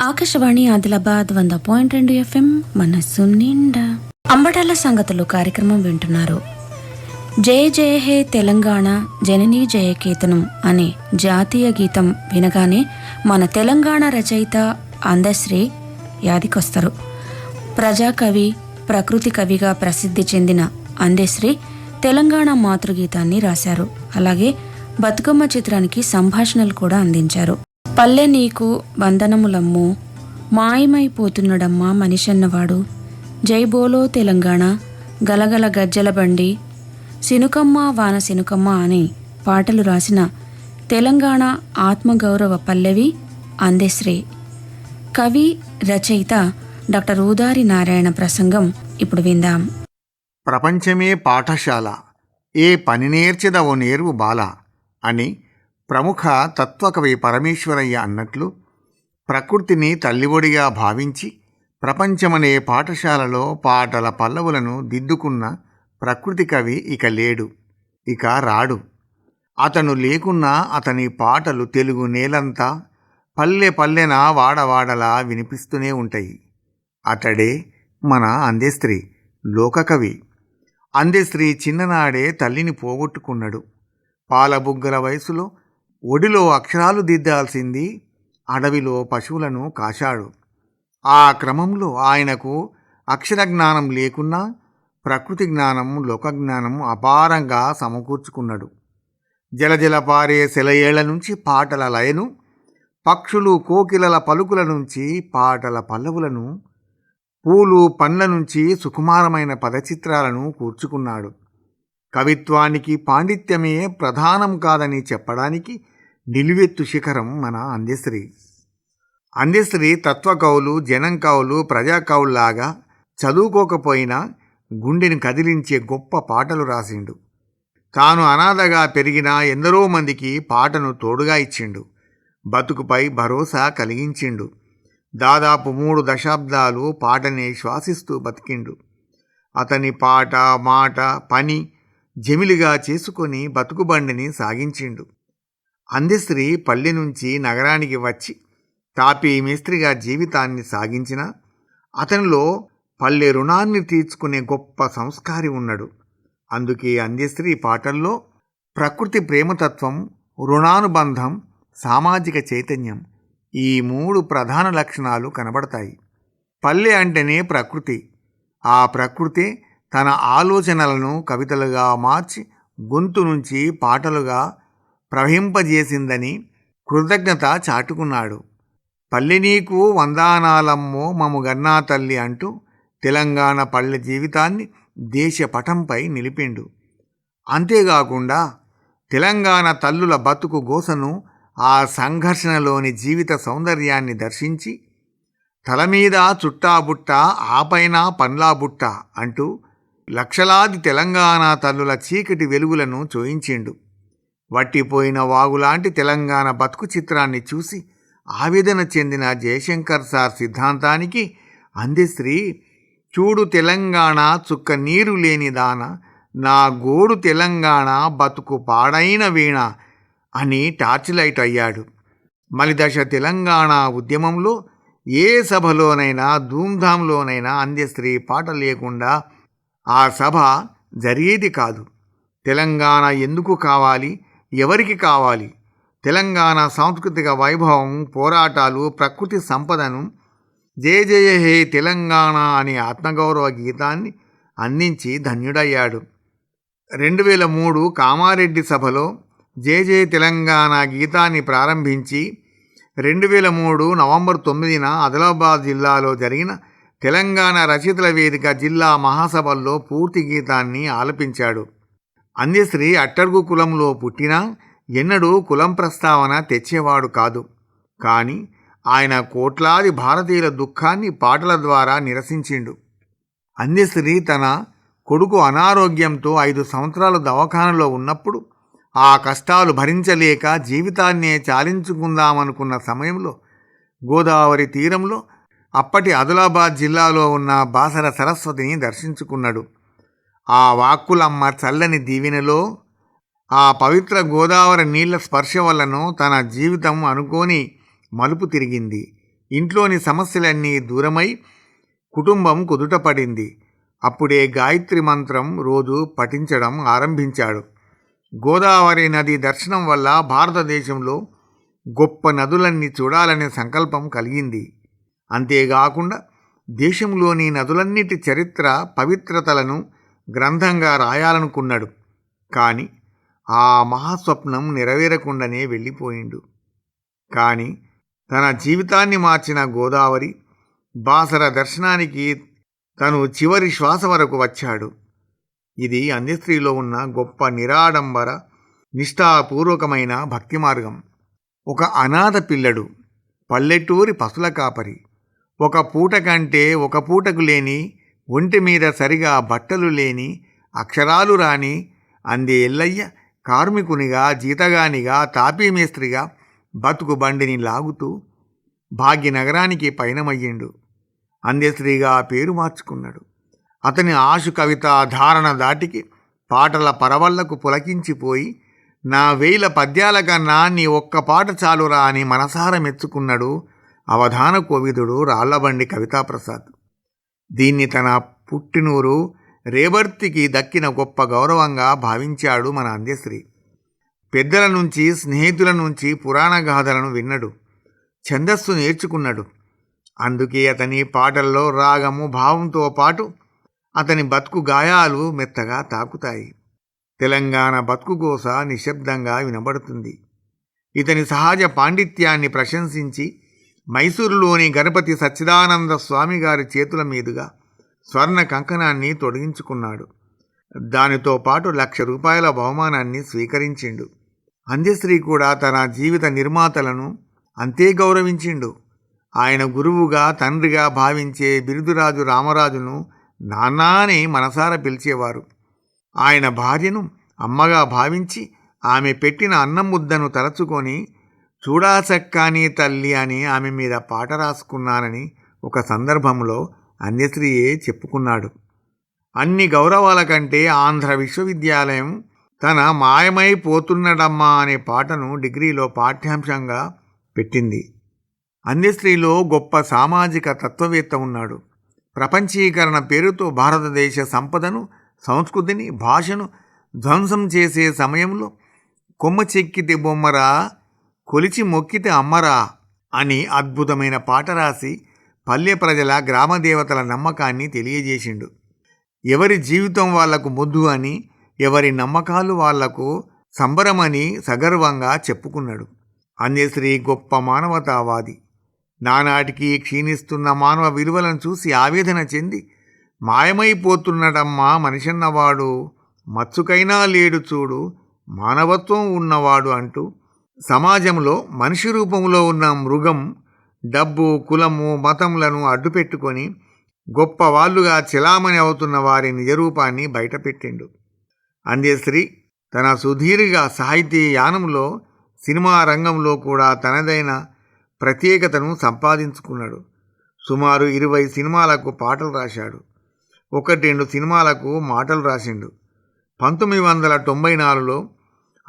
ఆకాశవాణి ఆదిలాబాద్ వంద పాయింట్ రెండు ఎఫ్ఎం మనస్సు నిండా. అంబటాల సంగతులు కార్యక్రమం వింటున్నారు. జయ జయ హే తెలంగాణ జననీ జయ కీర్తనం అనే జాతీయ గీతం వినగానే మన తెలంగాణ రచయిత అందశ్రీ యాదికొస్తారు. ప్రజాకవి ప్రకృతి కవిగా ప్రసిద్ధి చెందిన అందశ్రీ తెలంగాణ మాతృగీతాన్ని రాశారు. అలాగే బతుకమ్మ చిత్రానికి సంభాషణలు కూడా అందించారు. పల్లె నీకు వందనములమ్ము. మాయమైపోతున్నడమ్మా మనిషన్నవాడు. జై బోలో తెలంగాణ గలగల గజ్జల బండి. సినుకమ్మ వాన సినుకమ్మ అని పాటలు రాసిన తెలంగాణ ఆత్మగౌరవ పల్లవి అందశ్రీ. కవి రచయిత డాక్టర్ ఊదారి నారాయణ ప్రసంగం ఇప్పుడు విందాం. ప్రపంచమే పాఠశాల. ఏ పని నేర్చెదవో నేర్వు బాల అని ప్రముఖ తత్వకవి పరమేశ్వరయ్య అన్నట్లు ప్రకృతిని తల్లిఒడిగా భావించి ప్రపంచమనే పాఠశాలలో పాటల పల్లవులను దిద్దుకున్న ప్రకృతి కవి ఇక లేడు ఇక రాడు. అతను లేకున్నా అతని పాటలు తెలుగు నేలంతా పల్లె పల్లెన వాడవాడలా వినిపిస్తూనే ఉంటాయి. అతడే మన అందెస్త్రీ లోకకవి. అందెస్త్రీ చిన్ననాడే తల్లిని పోగొట్టుకున్నాడు. పాలబుగ్గల వయసులో ఒడిలో అక్షరాలు దిద్దాల్సింది అడవిలో పశువులను కాశాడు. ఆ క్రమంలో ఆయనకు అక్షర జ్ఞానం లేకున్నా ప్రకృతి జ్ఞానం లోకజ్ఞానం అపారంగా సమకూర్చుకున్నాడు. జలజల పారే సెలయేళ్ళ నుంచి పాటల లయను పక్షులు కోకిలల పలుకుల నుంచి పాటల పల్లవులను పూలు పండ్ల నుంచి సుకుమారమైన పదచిత్రాలను కూర్చుకున్నాడు. కవిత్వానికి పాండిత్యమే ప్రధానం కాదని చెప్పడానికి నిలువెత్తు శిఖరం మన అందశ్రీ అందశ్రీ తత్వకవులు జనం కవులు ప్రజాకవుల్లాగా చదువుకోకపోయినా గుండెని కదిలించే గొప్ప పాటలు రాసిండు. తాను అనాథగా పెరిగిన ఎందరో మందికి పాటను తోడుగా ఇచ్చిండు. బతుకుపై భరోసా కలిగించిండు. దాదాపు మూడు దశాబ్దాలు పాటనే శ్వాసిస్తూ బతికిండు. అతని పాట మాట పని జమిలిగా చేసుకొని బతుకుబండిని సాగించిండు. అందశ్రీ పల్లె నుంచి నగరానికి వచ్చి తాపీ మేస్త్రిగా జీవితాన్ని సాగించిన అతనిలో పల్లె రుణాన్ని తీర్చుకునే గొప్ప సంస్కారి ఉన్నాడు. అందుకే అందశ్రీ పాటల్లో ప్రకృతి ప్రేమతత్వం రుణానుబంధం సామాజిక చైతన్యం ఈ మూడు ప్రధాన లక్షణాలు కనబడతాయి. పల్లె అంటేనే ప్రకృతి. ఆ ప్రకృతే తన ఆలోచనలను కవితలుగా మార్చి గొంతు నుంచి పాటలుగా ప్రవహింపజేసిందని కృతజ్ఞత చాటుకున్నాడు. పల్లె నీకు వందానాలమ్మో మము గన్నా తల్లి అంటూ తెలంగాణ పల్లె జీవితాన్ని దేశ పటంపై నిలిపిండు. అంతేకాకుండా తెలంగాణ తల్లుల బతుకు గోసను ఆ సంఘర్షణలోని జీవిత సౌందర్యాన్ని దర్శించి తల మీద చుట్టాబుట్ట ఆపైన పండ్లాబుట్ట అంటూ లక్షలాది తెలంగాణ తల్లుల చీకటి వెలుగులను చూయించిండు. వట్టిపోయిన వాగులాంటి తెలంగాణ బతుకు చిత్రాన్ని చూసి ఆవేదన చెందిన జయశంకర్ సార్ సిద్ధాంతానికి అందశ్రీ చూడు తెలంగాణ చుక్క నీరు లేని దాన నా గోడు తెలంగాణ బతుకు పాడైన వీణ అని టార్చ్ లైట్ అయ్యాడు. మలిదశ తెలంగాణ ఉద్యమంలో ఏ సభలోనైనా ధూమ్ధాంలోనైనా అందశ్రీ పాట లేకుండా ఆ సభ జరిగేది కాదు. తెలంగాణ ఎందుకు కావాలి? ఎవరికి కావాలి? తెలంగాణ సాంస్కృతిక వైభవం పోరాటాలు ప్రకృతి సంపదను జయ జయ హే తెలంగాణ అనే ఆత్మగౌరవ గీతాన్ని అందించి ధన్యుడయ్యాడు. రెండు వేల మూడు కామారెడ్డి సభలో జయ జయ తెలంగాణ గీతాన్ని ప్రారంభించి రెండు వేల మూడు నవంబర్ తొమ్మిదిన ఆదిలాబాద్ జిల్లాలో జరిగిన తెలంగాణ రచయితల వేదిక జిల్లా మహాసభల్లో పూర్తి గీతాన్ని ఆలపించాడు. అందశ్రీ అట్టడుగు కులంలో పుట్టినా ఎన్నడూ కులం ప్రస్తావన తెచ్చేవాడు కాదు. కానీ ఆయన కోట్లాది భారతీయుల దుఃఖాన్ని పాటల ద్వారా నిరసించిండు. అందశ్రీ తన కొడుకు అనారోగ్యంతో ఐదు సంవత్సరాలు దవాఖానలో ఉన్నప్పుడు ఆ కష్టాలు భరించలేక జీవితాన్నే చాలించుకుందామనుకున్న సమయంలో గోదావరి తీరంలో అప్పటి ఆదిలాబాద్ జిల్లాలో ఉన్న బాసర సరస్వతిని దర్శించుకున్నాడు. ఆ వాక్కులమ్మ చల్లని దీవెనలో ఆ పవిత్ర గోదావరి నీళ్ళ స్పర్శ వల్లను తన జీవితం అనుకోని మలుపు తిరిగింది. ఇంట్లోని సమస్యలన్నీ దూరమై కుటుంబం కుదుటపడింది అప్పుడే గాయత్రి మంత్రం రోజు పఠించడం ఆరంభించాడు. గోదావరి నది దర్శనం వల్ల భారతదేశంలో గొప్ప నదులన్నీ చూడాలనే సంకల్పం కలిగింది. అంతేకాకుండా దేశంలోని నదులన్నిటి చరిత్ర పవిత్రతలను గ్రంథంగా రాయాలనుకున్నాడు. కానీ ఆ మహాస్వప్నం నెరవేరకుండానే వెళ్ళిపోయిండు. కానీ తన జీవితాన్ని మార్చిన గోదావరి బాసర దర్శనానికి తను చివరి శ్వాస వరకు వచ్చాడు. ఇది అంత్యస్త్రీలో ఉన్న గొప్ప నిరాడంబర నిష్ఠాపూర్వకమైన భక్తి మార్గం ఒక అనాథ పిల్లడు పల్లెటూరి పసుల కాపరి. ఒక పూట కంటే ఒక పూటకు లేని ఒంటి మీద సరిగా బట్టలు లేని అక్షరాలు రాని అందే ఎల్లయ్య కార్మికునిగా జీతగానిగా తాపీ మేస్త్రిగా బతుకు బండిని లాగుతూ భాగ్యనగరానికి పయనమయ్యిండు. అందెశ్రీగా పేరు మార్చుకున్నాడు. అతని ఆశు కవిత ధారణ దాటికి పాటల పరవళ్ళకు పులకించిపోయి నా వేల పద్యాల కన్నా నీ ఒక్క పాట చాలురా అని మనసార మెచ్చుకున్నాడు అవధాన కోవిదుడు రాళ్ళబండి కవితాప్రసాద్. దీన్ని తన పుట్టినూరు రేవర్తికి దక్కిన గొప్ప గౌరవంగా భావించాడు మన అందశ్రీ పెద్దల నుంచి స్నేహితుల నుంచి పురాణ గాథలను విన్నడు. ఛందస్సు నేర్చుకున్నాడు. అందుకే అతని పాటల్లో రాగము భావంతో పాటు అతని బతుకు గాయాలు మెత్తగా తాకుతాయి. తెలంగాణ బతుకు గోస నిశ్శబ్దంగా వినబడుతుంది. ఇతని సహజ పాండిత్యాన్ని ప్రశంసించి మైసూరులోని గణపతి సచ్చిదానంద స్వామి గారి చేతుల మీదుగా స్వర్ణ కంకణాన్ని తొడిగించుకున్నాడు. దానితో పాటు లక్ష రూపాయల బహుమానాన్ని స్వీకరించిండు. అంజశ్రీ కూడా తన జీవిత నిర్మాతలను అంతే గౌరవించిండు. ఆయన గురువుగా తండ్రిగా భావించే బిరుదురాజు రామరాజును నాన్నా అని మనసార పిలిచేవారు. ఆయన భార్యను అమ్మగా భావించి ఆమె పెట్టిన అన్నం ముద్దను తలచుకొని చూడాచక్కాని తల్లి అని ఆమె మీద పాట రాసుకున్నానని ఒక సందర్భంలో అన్యశ్రీయే చెప్పుకున్నాడు. అన్ని గౌరవాల కంటే ఆంధ్ర విశ్వవిద్యాలయం తన మాయమైపోతున్నడమ్మా అనే పాటను డిగ్రీలో పాఠ్యాంశంగా పెట్టింది. అన్యశ్రీలో గొప్ప సామాజిక తత్వవేత్త ఉన్నాడు. ప్రపంచీకరణ పేరుతో భారతదేశ సంపదను సంస్కృతిని భాషను ధ్వంసం చేసే సమయంలో కొమ్మ చెక్కితే బొమ్మరా కొలిచి మొక్కితే అమ్మరా అని అద్భుతమైన పాట రాసి పల్లె ప్రజల గ్రామ దేవతల నమ్మకాన్ని తెలియజేసిండు. ఎవరి జీవితం వాళ్ళకు ముద్దు అని ఎవరి నమ్మకాలు వాళ్ళకు సంబరమని సగర్వంగా చెప్పుకున్నాడు. అంజశ్రీ గొప్ప మానవతావాది. నానాటికి క్షీణిస్తున్న మానవ విలువలను చూసి ఆవేదన చెంది మాయమైపోతున్నడమ్మా మనిషన్నవాడు మచ్చుకైనా లేడు చూడు మానవత్వం ఉన్నవాడు అంటూ సమాజంలో మనిషి రూపంలో ఉన్న మృగం డబ్బు కులము మతములను అడ్డుపెట్టుకొని గొప్ప వాళ్ళుగా చిలామణి అవుతున్న వారి నిజరూపాన్ని బయటపెట్టిండు. అందేశ్రీ తన సుదీర్ఘ సాహితీ యానంలో సినిమా రంగంలో కూడా తనదైన ప్రత్యేకతను సంపాదించుకున్నాడు. సుమారు ఇరవై సినిమాలకు పాటలు రాశాడు. ఒకటి రెండు సినిమాలకు మాటలు రాసిండు. పంతొమ్మిది వందల తొంభై నాలుగులో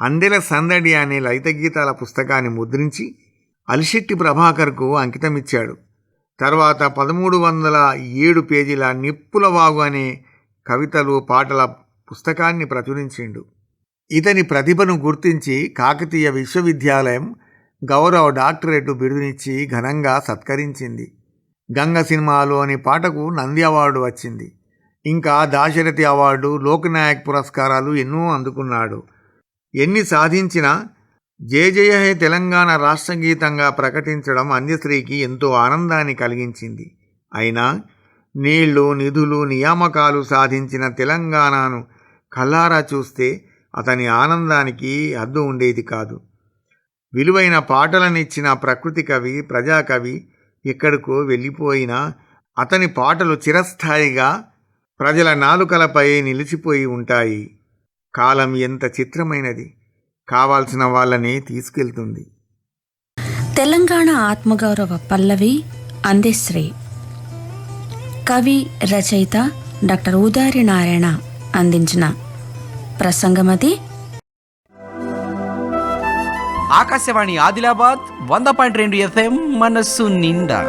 అందెల సందడి అనే లలిత గీతాల పుస్తకాన్ని ముద్రించి అలిశెట్టి ప్రభాకర్కు అంకితమిచ్చాడు. తర్వాత పదమూడు వందల ఏడు పేజీల నిప్పుల వాగు అనే కవితలు పాటల పుస్తకాన్ని ప్రచురించిండు. ఇతని ప్రతిభను గుర్తించి కాకతీయ విశ్వవిద్యాలయం గౌరవ డాక్టరేటు బిరుదునిచ్చి ఘనంగా సత్కరించింది. గంగ సినిమాలోని పాటకు నంది అవార్డు వచ్చింది. ఇంకా దాశరథి అవార్డు లోక్నాయక్ పురస్కారాలు ఎన్నో అందుకున్నాడు. ఎన్ని సాధించినా జయ హే తెలంగాణ రాష్ట్ర గీతంగా ప్రకటించడం అంత్యశ్రీకి ఎంతో ఆనందాన్ని కలిగించింది. అయినా నీళ్ళు నిధులు నియామకాలు సాధించిన తెలంగాణను కల్లారా చూస్తే అతని ఆనందానికి హద్దు ఉండేది కాదు. విలువైన పాటలనిచ్చిన ప్రకృతి కవి ప్రజాకవి ఎక్కడికో వెళ్ళిపోయినా అతని పాటలు చిరస్థాయిగా ప్రజల నాలుకలపై నిలిచిపోయి ఉంటాయి. కాలం ఎంత చిత్రమైనది కావాల్సిన వాళ్ళని తీసుకెళ్తుంది. తెలంగాణ ఆత్మగౌరవ పల్లవి అందెశ్రీ. కవి రచయిత డాక్టర్ ఊదారి నారాయణ అందించిన ప్రసంగమది. ఆకాశవాణి ఆదిలాబాద్ వంద పాయింట్ రెండు ఎఫ్ఎం మనస్సు నిండా.